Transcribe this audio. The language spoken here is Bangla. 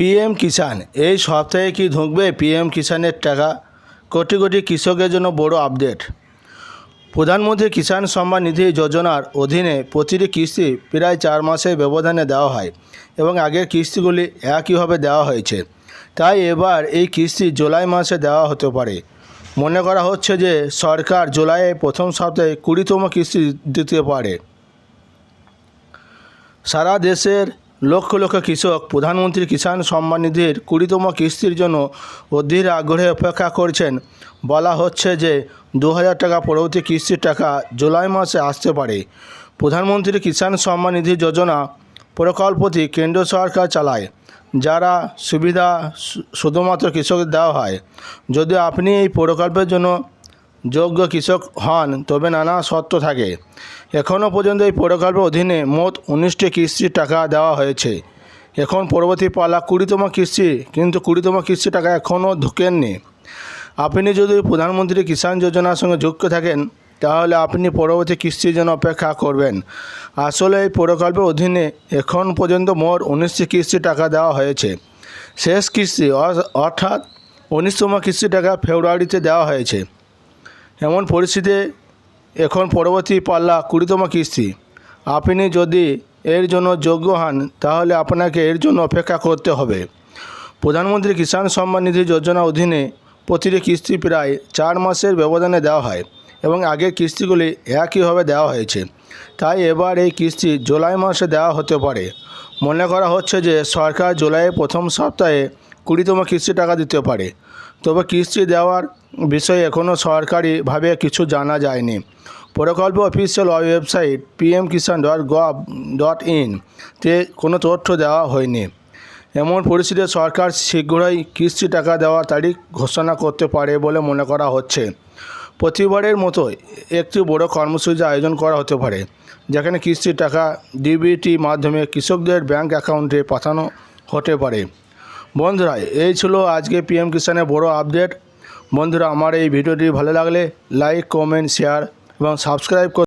পিএম কিষাণ, এই সপ্তাহে কি ঢুকবে পিএম কিষাণের টাকা? কোটি কোটি কৃষকের জন্য বড় আপডেট। প্রধানমন্ত্রী কিষাণ সম্মান নিধি যোজনার অধীনে প্রতিটি কিস্তি প্রায় চার মাসের ব্যবধানে দেওয়া হয় এবং আগের কিস্তিগুলি একইভাবে দেওয়া হয়েছে। তাই এবার এই কিস্তি জুলাই মাসে দেওয়া হতে পারে। মনে করা হচ্ছে যে সরকার জুলাইয়ে প্রথম সপ্তাহে কুড়িতম কিস্তি দিতে পারে। সারা দেশের লক্ষ লক্ষ কৃষক, প্রধানমন্ত্রী কিষাণ সম্মান নিধির কুড়িতম কিস্তির জন্য অধীর আগ্রহে অপেক্ষা করছেন। বলা হচ্ছে যে দু হাজার টাকা পরবর্তী কিস্তির টাকা জুলাই মাসে আসতে পারে। প্রধানমন্ত্রী কিষাণ সম্মান নিধি যোজনা প্রকল্পটি কেন্দ্র সরকার চালায়, যারা সুবিধা শুধুমাত্র কৃষকদের দেওয়া হয়। যদি আপনি এই প্রকল্পের জন্য যোগ্য কৃষক হন, তবে নানা শর্ত থাকে। এখনও পর্যন্ত এই প্রকল্পের অধীনে মোট উনিশটি কিস্তির টাকা দেওয়া হয়েছে। এখন পরবর্তী পালা কুড়িতম কিস্তি, কিন্তু কুড়িতম কিস্তি টাকা এখনও ঢুকেননি। আপনি যদি প্রধানমন্ত্রী কিষাণ যোজনার সঙ্গে যুক্ত থাকেন, তাহলে আপনি পরবর্তী কিস্তির জন্য অপেক্ষা করবেন। আসলে এই প্রকল্পের অধীনে এখন পর্যন্ত মোট উনিশটি কিস্তি টাকা দেওয়া হয়েছে। শেষ কিস্তি অর্থাৎ উনিশতম কিস্তি টাকা ফেব্রুয়ারিতে দেওয়া হয়েছে। এমন পরিস্থিতিতে এখন পরবর্তী পাল্লা কুড়িতম কিস্তি। আপনি যদি এর জন্য যোগ্য হন, তাহলে আপনাকে এর জন্য অপেক্ষা করতে হবে। প্রধানমন্ত্রী কিষাণ সম্মান নিধি যোজনা অধীনে প্রতিটি কিস্তি প্রায় চার মাসের ব্যবধানে দেওয়া হয় এবং আগের কিস্তিগুলি একইভাবে দেওয়া হয়েছে। তাই এবার এই কিস্তি জুলাই মাসে দেওয়া হতে পারে। মনে করা হচ্ছে যে সরকার জুলাইয়ের প্রথম সপ্তাহে কুড়িতম কিস্তি টাকা দিতে পারে। তবে কিস্তি দেওয়ার বিষয়ে এখনও সরকারিভাবে কিছু জানা যায়নি। প্রকল্প official website PM Kisan dot gov dot in তে কোনো তথ্য দেওয়া হয়নি। এমন পরিস্থিতিতে সরকার শীঘ্রই কিস্তি টাকা দেওয়ার তারিখ ঘোষণা করতে পারে বলে মনে করা হচ্ছে। প্রতিবারের মতো একটি বড় কর্মসূচি আয়োজন করা হতে পারে, যেখানে কিস্তির টাকা ডিবিটি মাধ্যমে কৃষকদের ব্যাংক অ্যাকাউন্টে পাঠানো হতে পারে। বন্ধুরা, এই ছিল আজকে পিএম কিষানের বড় আপডেট। বন্ধুরা আমার এই ভিডিওটি ভালো লাগলে লাইক কমেন্ট শেয়ার এবং সাবস্ক্রাইব